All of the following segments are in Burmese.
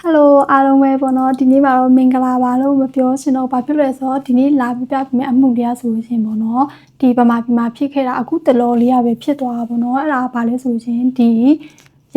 ဟယ်လိုအားလုံးပဲပေါ့နော်ဒီနေ့မှာတော့မင်္ဂလာပါလို့မပြောချင်တော့ဘာဖြစ်လဲဆိုတော့ဒီနေ့လာပြပြပြမယ်အမှုလေးရဆိုလို့ရှရင်ပေါ့နော်ဒီဗမာပြည်မှာဖြစ်ခဲ့တာအခုတလောလေးရပဲဖြစ်သွားတာပေါ့နော်အဲ့ဒါကဘာလဲဆိုလို့ရှရင်ဒီ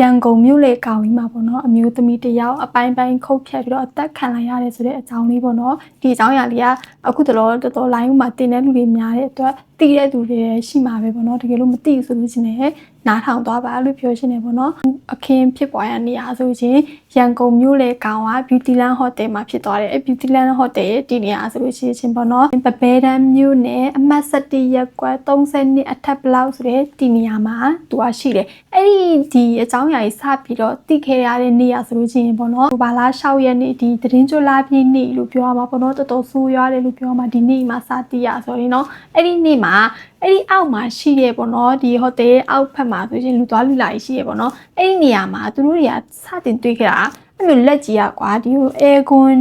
ရန်ကုန်မြို့လေကောင်ကြီးမှာပေါ့နော်အမျိုးသမီးတစ်ယောက်အပိုင်းပိုင်းခုတ်ဖြတ်ပြီးတော့အသက်ခံလိုက်ရတယ်ဆိုတဲ့အကြောင်းလေးပေါ့နော်ဒီအကြောင်းအရာလေးကအခုတလောတော်တော် line မှာတင်တဲ့လူတွေများတဲ့အတွက် သိတဲ့လူတွေရှိမှာပဲပေါ့နော်တကယ်လို့မသိဘူးဆိုလို့ရှရင်လည်းနားထောင်သွားပါလို့ပြောရှင်နေပေါ့နော်အခင်းဖြစ်ပွားရနေရဆိုရင်ရန်ကုန်မြို့လေကောင်က Beautyland Hotel မှာဖြစ်သွားတယ်အဲ Beautyland Hotel ရဲ့ဒီနေရာဆိုလို့ရှိရင်ပေါ့နော်ပပဲတန်းမြို့နယ်အမှတ်7ရပ်ကွက်30နှစ်အထက်ဘလောက်ဆိုတဲ့ဒီနေရာမှာသူကရှိတယ်အဲ့ဒီဒီအကြောင်းအရာကြီးစပြီးတော့တိခဲ့ရတဲ့နေရာဆိုလို့ရှိရင်ပေါ့နော်ဘာလား6ရက်နေ့ဒီသတင်းကြွလာပြည့်နေ့လို့ပြောရမှာပေါ့နော်တော်တော်ဆိုးရွားတယ်လို့ပြောရမှာဒီနေ့မှာစတိရဆိုရင်နော်အဲ့ဒီနေ့မှာအဲ့ဒီအောက်မှာရှိရပေါ့နော်ဒီဟိုတယ်အောက်ဖက်မှာဆိုရင်လူသွားလူလာကြီးရှိရပေါ့နော်အဲ့ဒီနေရာမှာသူတို့တွေကစတင်တွေ့ခဲ့တာအဲ့လိုလက်ကြီးอ่ะကွာဒီဟိုအဲကွန်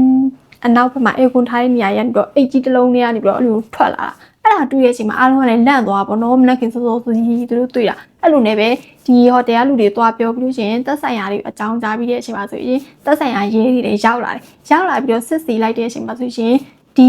အနောက်ဘက်မှာအဲကွန်ထားတဲ့နေရာရန်ပြီးတော့အိတ်ကြီးတစ်လုံးလေးကနေပြီးတော့အဲ့လိုထွက်လာတာအဲ့ဒါတွေ့ရချိန်မှာအားလုံးကလည်းလန့်သွားပါတော့မနက်ခင်စောစောစီးသူတို့တွေ့တာအဲ့လိုနဲ့ပဲဒီဟိုတယ်ကလူတွေသွားပြောပြီးလို့ရှိရင်တက်ဆိုင်ရာတွေအကြောင်းကြားပြီးတဲ့အချိန်မှာဆိုရင်တက်ဆိုင်ရာရေးတွေလည်းရောက်လာတယ်ရောက်လာပြီးတော့စစ်စီလိုက်တဲ့အချိန်မှာဆိုရင်ဒီ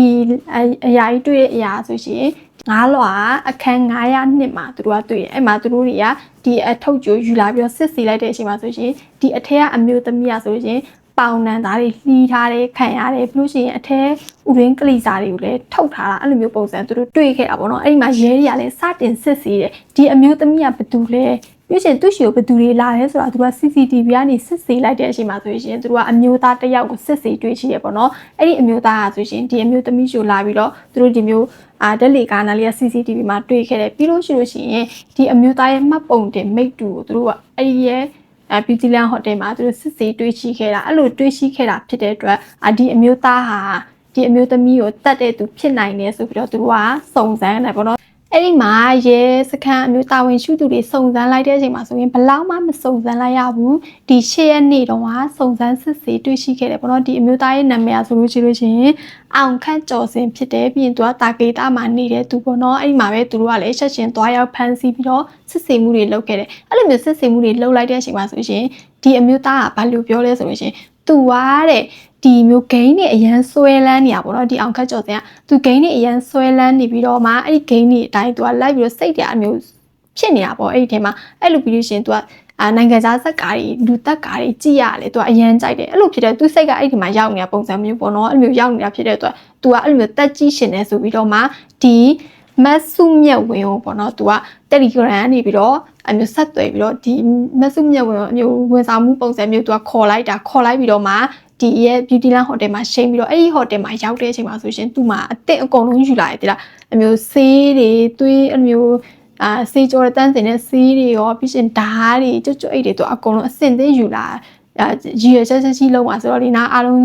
အရာကြီးတွေ့တဲ့အရာဆိုရှင် ငါးလွာအခန်း900နှစ်မှာသူတို့ကတွေ့တယ်အဲ့မှာသူတို့တွေကဒီအထုပ်ကြိုယူလာပြီးတော့စစ်စီလိုက်တဲ့အချိန်မှာဆိုရှင်ဒီအထက်ကအမျိုးသမီးอ่ะဆိုရှင်ပေါင်နံသားတွေလှီးထားတယ်ခံရတယ်ပြီးလို့ရှိရင်အထဲဥရင်းကလေးစာတွေကိုလည်းထုတ်ထားတာအဲ့လိုမျိုးပုံစံသူတို့တွေ့ခဲ့တာပေါ့နော်အဲ့ဒီမှာရဲတွေကလည်းစတင်စစ်ဆေးတယ်ဒီအမျိုးသမီးကဘယ်သူလဲ ပြီးရှင်သူ့ရှိကိုဘယ်သူတွေလာလဲဆိုတော့သူက CCTV ကနေစစ်ဆေးလိုက်တဲ့အချိန်မှာဆိုရင်သူတို့ကအမျိုးသားတစ်ယောက်ကိုစစ်ဆေးတွေ့ရှိရပေါ့နော်အဲ့ဒီအမျိုးသားကဆိုရှင်ဒီအမျိုးသမီးရှိကိုလာပြီးတော့သူတို့ဒီမျိုးအာတက်လီကာနာလေးက CCTV မှာတွေ့ခဲ့တယ်ပြီးလို့ရှိလို့ရှိရင်ဒီအမျိုးသားရဲ့မှတ်ပုံတင်မိတ်တူကိုသူတို့ကအဲ့ဒီရဲ့အဲ Beautyland Hotel မှာသူတို့စစ်ဆေးတွေ့ရှိခဲ့တာအဲ့လိုတွေ့ရှိခဲ့တာဖြစ်တဲ့အတွက်အဒီအမျိုးသားဟာဒီအမျိုးသမီးကိုတတ်တဲ့သူဖြစ်နိုင်တယ်ဆိုပြီးတော့သူတို့ကစုံစမ်းတယ်ပေါ့နော် အဲ့ဒီမှာရဲစခန်းအမျိုးတာဝန်ရှိသူတွေစုံစမ်းလိုက်တဲ့အချိန်မှာဆိုရင်ဘလောက်မှမစုံစမ်းလိုက်ရဘူးဒီရှေ့ရက်နေ့တုန်းကစုံစမ်းစစ်ဆေးတွေ့ရှိခဲ့တယ်ပေါ့နော်ဒီအမျိုးသားရဲ့နာမည်ဆိုလို့ရှိလို့ရှိရင်အောင်ခန့်ကျော်စင်ဖြစ်တယ်ပြီးရင်သူကတာကေတာမှာနေတဲ့သူပေါ့နော်အဲ့ဒီမှာပဲသူတို့ကလည်းချက်ချင်းသွားရောက်ဖမ်းဆီးပြီးတော့စစ်ဆေးမှုတွေလုပ်ခဲ့တယ်အဲ့လိုမျိုးစစ်ဆေးမှုတွေလုပ်လိုက်တဲ့အချိန်မှာဆိုရှင်ဒီအမျိုးသားကဘာလို့ပြောလဲဆိုလို့ရှိရင်သူကတဲ့ ဒီမျိုးဂိမ်းတွေအရန်ဆွဲလန်းနေရပါတော့ဒီအောင်ခတ်ကျော်စင်ကသူဂိမ်းတွေအရန်ဆွဲလန်းနေပြီးတော့မှအဲ့ဒီဂိမ်းတွေအတိုင်းသူကလိုက်ပြီးတော့စိတ်တရားအမျိုးဖြစ်နေတာပေါ့အဲ့ဒီထဲမှာအဲ့လိုပြီးလို့ရှင်သူကအာနိုင်ငံသားဇက်ကားတွေလူသက်ကားတွေကြည့်ရတယ်သူကအရန်ကြိုက်တယ်အဲ့လိုဖြစ်တဲ့သူစိတ်ကအဲ့ဒီမှာရောက်နေတာပုံစံမျိုးပေါ့နော်အဲ့လိုမျိုးရောက်နေတာဖြစ်တဲ့အတွက်သူကအဲ့လိုမျိုးတက်ကြည့်ရှင်နေဆိုပြီးတော့မှဒီမတ်စုမြက်ဝင်ကိုပေါ့နော်သူက Telegram ကနေပြီးတော့အမျိုးဆက်သွယ်ပြီးတော့ဒီမတ်စုမြက်ဝင်ကိုအမျိုးဝန်ဆောင်မှုပုံစံမျိုးသူကခေါ်လိုက်တာခေါ်လိုက်ပြီးတော့မှ ဒီရဲ့ Beautyland Hotel မှာရှိန်ပြီးတော့အဲ့ဒီ hotel မှာရောက်တဲ့အချိန်မှာဆိုရှင်သူ့မှာအသင့်အကုန်လုံးယူလာရတယ်လားအမျိုးဆေးတွေသွေးအမျိုးအာဆေးကြောတန်းစင်တဲ့ဆေးတွေရောပြီးရှင်ဓာတ်တွေကြွကြွအိတ်တွေသူအကုန်လုံးအစင်သိယူလာအာရည်ရချက်ချက်ကြီးလုံးပါဆိုတော့ဒီနာအားလုံး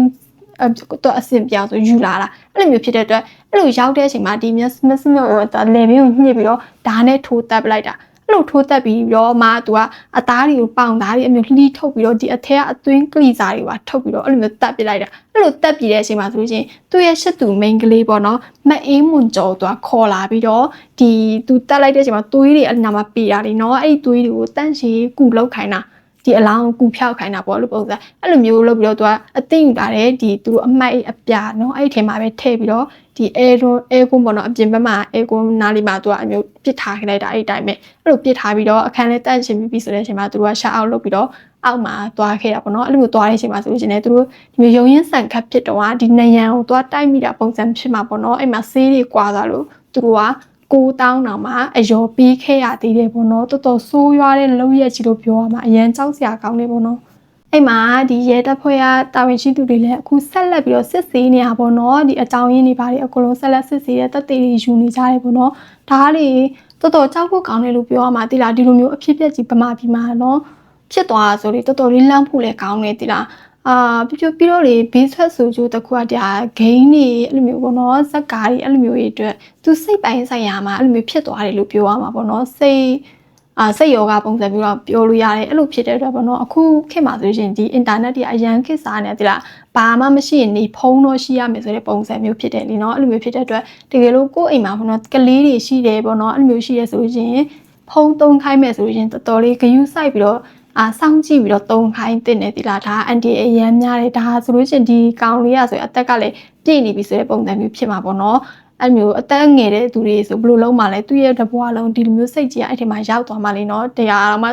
တော့အဆင်ပြောင်းဆိုယူလာတာအဲ့လိုမျိုးဖြစ်တဲ့အတွက်အဲ့လိုရောက်တဲ့အချိန်မှာဒီ miss miss မျိုးတော့လေဘင်းကိုညှစ်ပြီးတော့ဓာတ်နဲ့ထိုးတက်ပလိုက်တာ အဲ့လိုထိုးတက်ပြီးတော့မှသူကအသားတွေကိုပေါင်သားတွေအမျိုးလှီးထုတ်ပြီးတော့ဒီအထက်ကအသွင်းကလီစာတွေပါထုတ်ပြီးတော့အဲ့လိုမျိုးတက်ပလိုက်တာအဲ့လိုတက်ပြီးတဲ့အချိန်မှာဆိုလို့ချင်းသူ့ရဲ့ရှစ်သူ main ကလေးပေါ့နော်မအေးမွန်ကျော်သူကခေါ်လာပြီးတော့ဒီသူတက်လိုက်တဲ့အချိန်မှာသွေးတွေအနာမှာပေတာတွေနော်အဲ့ဒီသွေးတွေကိုတန့်ရှည်ကူလောက်ခိုင်းတာ ဒီအလောင်းကူဖြောက်ခိုင်းတာပေါ့လို့ပုံစံအဲ့လိုမျိုးလုပ်ပြီးတော့သူကအသိယူလာတယ်ဒီသူတို့အမိုက်အပြာเนาะအဲ့ဒီထဲမှာပဲထည့်ပြီးတော့ဒီအဲကွန်အဲကွန်ပေါ့နော်အပြင်ဘက်မှာအဲကွန်နားလေးမှာသူကအမျိုးပစ်ထားခဲ့လိုက်တာအဲ့ဒီတိုင်းပဲအဲ့လိုပစ်ထားပြီးတော့အခန်းလေးတန့်ချင်ပြီးပြီဆိုတဲ့အချိန်မှာသူတို့ကရှာအောက်လုပ်ပြီးတော့အောက်မှာသွားခဲ့တာပေါ့နော်အဲ့လိုမျိုးသွားတဲ့အချိန်မှာဆိုလို့ရှိရင်လည်းသူတို့ဒီမျိုးရုံရင်းဆန်ခတ်ဖြစ်တော့ဒီနယံကိုသွားတိုက်မိတာပုံစံဖြစ်မှာပေါ့နော်အဲ့မှာဆေးတွေကွာသွားလို့သူတို့က ကိုတောင်းတောင်မှအယောပေးခဲ့ရသေးတယ်ပေါ့နော်တော်တော်ဆိုးရွားတဲ့လောက်ရက်ကြီးလို့ပြောရမှာအရန်ကြောက်စရာကောင်းတယ်ပေါ့နော်အဲ့မှာဒီရဲတပ်ဖွဲ့ကတာဝန်ရှိသူတွေလည်းအခုဆက်လက်ပြီးတော့စစ်ဆေးနေရပါတော့ဒီအကြောင်းရင်းတွေပါတယ်အကုန်လုံးဆက်လက်စစ်ဆေးတဲ့တက်သေးတွေယူနေကြတယ်ပေါ့နော်ဒါကလေတော်တော်ကြောက်ဖို့ကောင်းတယ်လို့ပြောရမှာတိလားဒီလိုမျိုးအဖြစ်ပြက်ကြီးဗမာပြည်မှာနော်ဖြစ်သွားဆိုလေတော်တော်လေးလန့်ဖို့လည်းကောင်းတယ်တိလား အာပြပြပြီးတော့လေဘေးဆွတ်ဆိုကြတခုကတရားဂိမ်းတွေအဲ့လိုမျိုးပေါ့နော်ဇက်ကားတွေအဲ့လိုမျိုးတွေအတွက်သူစိတ်ပိုင်းဆိုင်ရာမှာအဲ့လိုမျိုးဖြစ်သွားတယ်လို့ပြောရမှာပေါ့နော်စိတ်အာစိတ်ယောဂပုံစံပြီးတော့ပြောလို့ရတယ်အဲ့လိုဖြစ်တဲ့အတွက်ပေါ့နော်အခုခေတ်မှာဆိုရင်ဒီ internet တွေအရန်ခေတ်စားနေတယ်လားဘာမှမရှိရင်နေဖုန်းတော့ရှိရမယ်ဆိုတဲ့ပုံစံမျိုးဖြစ်တယ်လीเนาะအဲ့လိုမျိုးဖြစ်တဲ့အတွက်တကယ်လို့ကိုယ့်အိမ်မှာပေါ့နော်ကလေးတွေရှိတယ်ပေါ့နော်အဲ့လိုမျိုးရှိတယ်ဆိုလို့ရှိရင်ဖုန်းသုံးခိုင်းမယ်ဆိုလို့ရှိရင်တော်တော်လေးဂယုစိုက်ပြီးတော့ အာစောင့်ကြည့်ပြီးတော့တုံခိုင်းတင်နေသီလားဒါအန်တီအရန်များတယ်ဒါဆိုလို့ရှိရင်ဒီကောင်လေးရဆိုရင်အသက်ကလည်းပြည့်နေပြီဆိုတဲ့ပုံစံမျိုးဖြစ်မှာပေါ့နော်အဲ့မျိုးအသက်ငယ်တဲ့သူတွေဆိုဘယ်လိုလုံးမှလဲသူ့ရဲ့တဘွားလုံးဒီလိုမျိုးစိတ်ကြီးကအဲ့ဒီမှာရောက်သွားမှလေနော်တရားမှ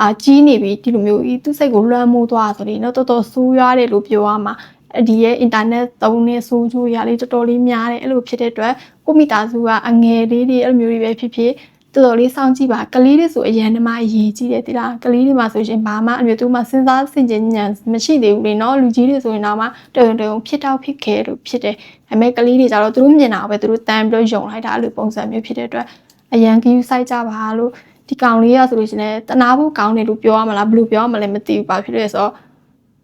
အာကြီးနေပြီဒီလိုမျိုးဤသူ့စိတ်ကိုလွှမ်းမိုးသွားဆိုလေနော်တော်တော်ဆိုးရွားတယ်လို့ပြောရမှာအဒီရဲ့အင်တာနက်သုံးနေဆိုးကျိုးရလေးတော်တော်လေးများတယ်အဲ့လိုဖြစ်တဲ့အတွက်ကိုမိသားစုကအငယ်လေးတွေအဲ့လိုမျိုးတွေပဲဖြစ်ဖြစ် တော်တော်လေးစောင့်ကြည့်ပါကလေးတွေဆိုအရန်တမအရေးကြီးတယ်တိလားကလေးတွေမှာဆိုရှင်ဘာမှအမျိုးသူမှစဉ်းစားဆင်ခြင်ဉာဏ်မရှိသေးဘူးလေနော်လူကြီးတွေဆိုရင်တော့မှတုံတုံဖြစ်တော့ဖြစ်ခဲ့လို့ဖြစ်တယ်ဒါပေမဲ့ကလေးတွေကြတော့သူတို့မြင်တာပဲသူတို့တန်းပြီးတော့ယုံလိုက်တာအဲ့လိုပုံစံမျိုးဖြစ်တဲ့အတွက်အရန်ကယူဆိုင်ကြပါလို့ဒီကောင်လေးရဆိုလို့ရှင်လည်းတနာဖို့ကောင်းတယ်လို့ပြောရမလားဘယ်လိုပြောရမလဲမသိဘူးဘာဖြစ်လဲဆိုတော့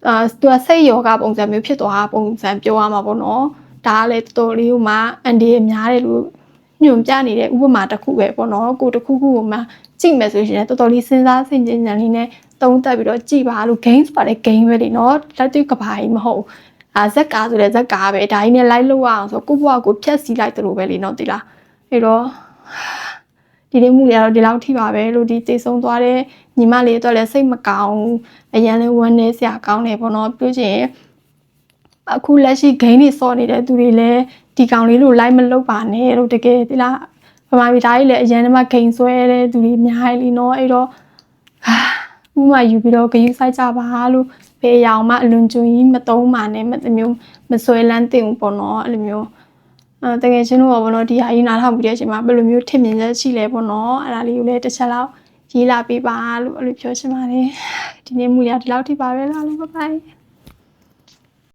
အာသူကစိတ်ယောဂပုံစံမျိုးဖြစ်သွားတာပုံစံပြောရမှာပေါ့နော်ဒါကလည်းတော်တော်လေးဟိုမှာအန်ဒီရများတယ်လို့ ညွန်ပြနေတဲ့ဥပမာတစ်ခုပဲပေါ့နော်ကိုတစ်ခုခုကိုမှကြည့်မယ်ဆိုရင်လည်းတော်တော်လေးစဉ်းစားဆင်ခြင်ဉာဏ်လေးနဲ့သုံးသပ်ပြီးတော့ကြည့်ပါလို့ games ပါတဲ့ game ပဲလေနော်လက်တွေ့ကဘာကြီးမဟုတ်အာဇက်ကာဆိုတဲ့ဇက်ကာပဲဒါကြီးနဲ့ live လုပ်ရအောင်ဆိုကိုယ့်ဘဝကိုဖြတ်စီလိုက်တယ်လို့ပဲလေနော်ဒီလားအဲ့တော့ဒီနေ့မှုတွေကတော့ဒီလောက်ထိပါပဲလို့ဒီတေဆုံးသွားတဲ့ညီမလေးအတွက်လည်းစိတ်မကောင်းဘူးအရန်လည်းဝမ်းနည်းစရာကောင်းတယ်ပေါ့နော်ပြောချင် အခုလက်ရှိဂိမ်းတွေစော့နေတဲ့သူတွေလည်းဒီကောင်လေးလို့ live မလုပ်ပါနဲ့လို့တကယ်ဒီလားဗမာပြည်သားကြီးလည်းအရန်တမဂိမ်းဆွဲတဲ့သူတွေအများကြီးလीနော်အဲ့တော့ဟာဥမာယူပြီးတော့ဂိမ်းဆိုင်ကြပါလို့ဘယ်ရောင်မှအလွန်ကျွင်ကြီးမတုံးပါနဲ့မမျိုးမဆွဲလန်းတင်ဘူးပေါ့နော်အဲ့လိုမျိုးအဲတကယ်ချင်းတို့ကဘောနော်ဒီဟာကြီးနားထောင်ပြီးတဲ့အချိန်မှာဘယ်လိုမျိုးထင်မြင်ချက်ရှိလဲပေါ့နော်အဲ့ဒါလေးကိုလည်းတစ်ချက်လောက်ရေးလာပေးပါလို့အဲ့လိုပြောချင်ပါတယ်ဒီနေ့မူရဒီလောက်ထိပါပဲလားလို့ဘိုင်ဘိုင်